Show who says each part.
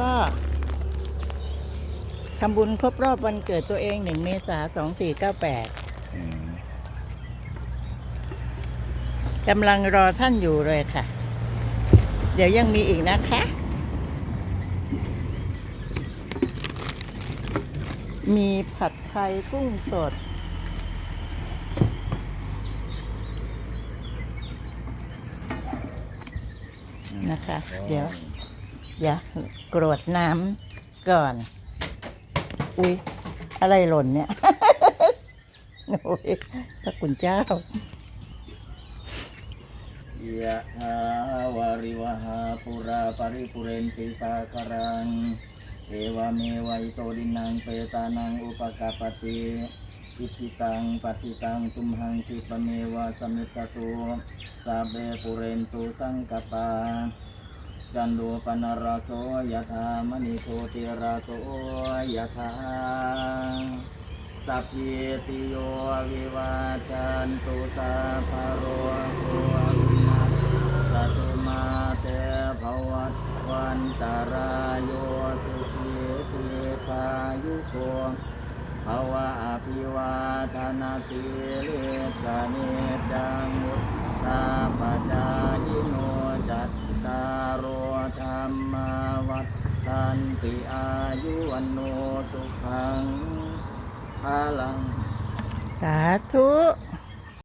Speaker 1: ก็ทำบุญครบรอบวันเกิดตัวเองหนึ่งเมษาสองสี่เก้าแปด
Speaker 2: อืม
Speaker 1: กำลังรอท่านอยู่เลยค่ะ เดี๋ยวยังมีอีกนะคะ มีผัดไทยกุ้งสด นะคะ เดี๋ยว อย่ากรวดน้ำก่อน อุ๊ยอะไรหล่นเนี่ย โอ้ยพระคุณเจ้า
Speaker 2: ยะถาวาริวหาปุราปริปุเรนติสาคารังเอวเมวัยโตดินังเปตานังอุปกาปติอิทิตังปฏิตังตุมหังคิปเมวะสมิตตุสาเบปุเรนตุสังกปา จันโดปนารโสยะธามณิโชติราโสยะธาสัพเพติโยวิวาจันตุสาภโรโควินาสตุมาเตภวัตวันตารายโยสุขีติพายุโกภวะอภิวาทนาสิเลสเนจังมุตตาปจายโนจัตตารโอธรรมาวัฏ ติอายุวันโนสุขังพลัง
Speaker 1: สาธุ